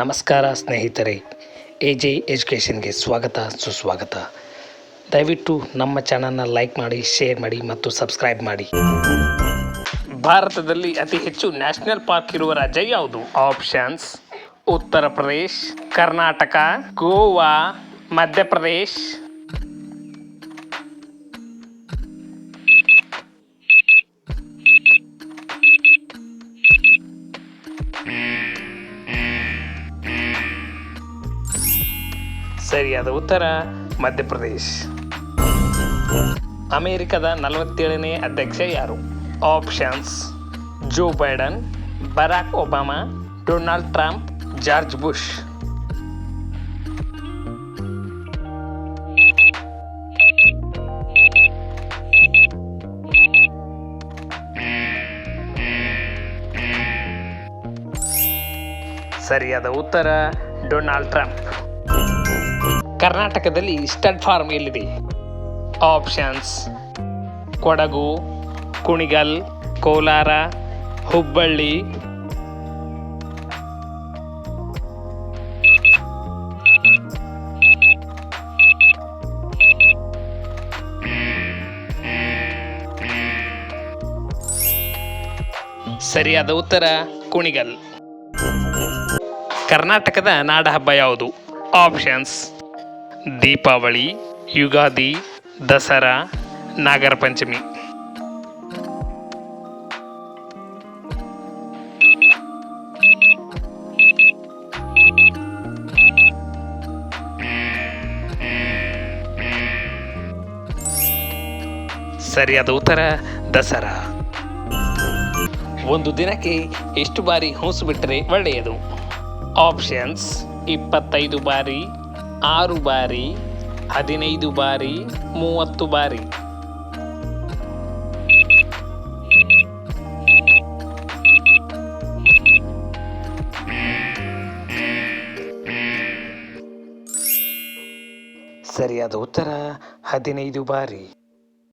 ನಮಸ್ಕಾರ ಸ್ನೇಹಿತರೆ A J ಎಜುಕೇಷನ್ಗೆ ಸ್ವಾಗತ, ಸುಸ್ವಾಗತ. ದಯವಿಟ್ಟು ನಮ್ಮ ಚಾನಲ್ನ ಲೈಕ್ ಮಾಡಿ, ಶೇರ್ ಮಾಡಿ ಮತ್ತು ಸಬ್ಸ್ಕ್ರೈಬ್ ಮಾಡಿ. ಭಾರತದಲ್ಲಿ ಅತಿ ಹೆಚ್ಚು ನ್ಯಾಷನಲ್ ಪಾರ್ಕ್ ಇರುವ ರಾಜ್ಯ ಯಾವುದು? ಆಪ್ಷನ್ಸ್, ಉತ್ತರ ಪ್ರದೇಶ್, ಕರ್ನಾಟಕ, ಗೋವಾ ಮಧ್ಯಪ್ರದೇಶ್ ಸರಿಯಾದ ಉತ್ತರ, ಮಧ್ಯಪ್ರದೇಶ್. ಅಮೆರಿಕದ ನಲವತ್ತೇಳನೇ ಅಧ್ಯಕ್ಷ ಯಾರು? Options, Joe Biden, Barack Obama, Donald Trump, George Bush. ಸರಿಯಾದ ಉತ್ತರ, ಡೊನಾಲ್ಡ್ ಟ್ರಂಪ್. ಕರ್ನಾಟಕದಲ್ಲಿ ಸ್ಟಡ್ ಫಾರ್ಮ್ ಎಲ್ಲಿದೆ? ಆಪ್ಷನ್ಸ್ ಕೊಡಗು, ಕುಣಿಗಲ್, ಕೋಲಾರ, ಹುಬ್ಬಳ್ಳಿ. ಸರಿಯಾದ ಉತ್ತರ, ಕುಣಿಗಲ್. ಕರ್ನಾಟಕದ ನಾಡಹಬ್ಬ ಯಾವುದು? ಆಪ್ಷನ್ಸ್ ದೀಪಾವಳಿ, ಯುಗಾದಿ, ದಸರಾ, ನಾಗರ ಪಂಚಮಿ. ಸರಿಯಾದ ಉತ್ತರ, ದಸರಾ. ಒಂದು ದಿನಕ್ಕೆ ಎಷ್ಟು ಬಾರಿ ಹೂಸು ಬಿಟ್ಟರೆ ಒಳ್ಳೆಯದು? ಆಪ್ಷನ್ಸ್ ಇಪ್ಪತ್ತೈದು ಬಾರಿ. ಆರು ಬಾರಿ ಹದಿನೈದು ಬಾರಿ ಮೂವತ್ತು ಬಾರಿ. ಸರಿಯಾದ ಉತ್ತರ ಹದಿನೈದು ಬಾರಿ.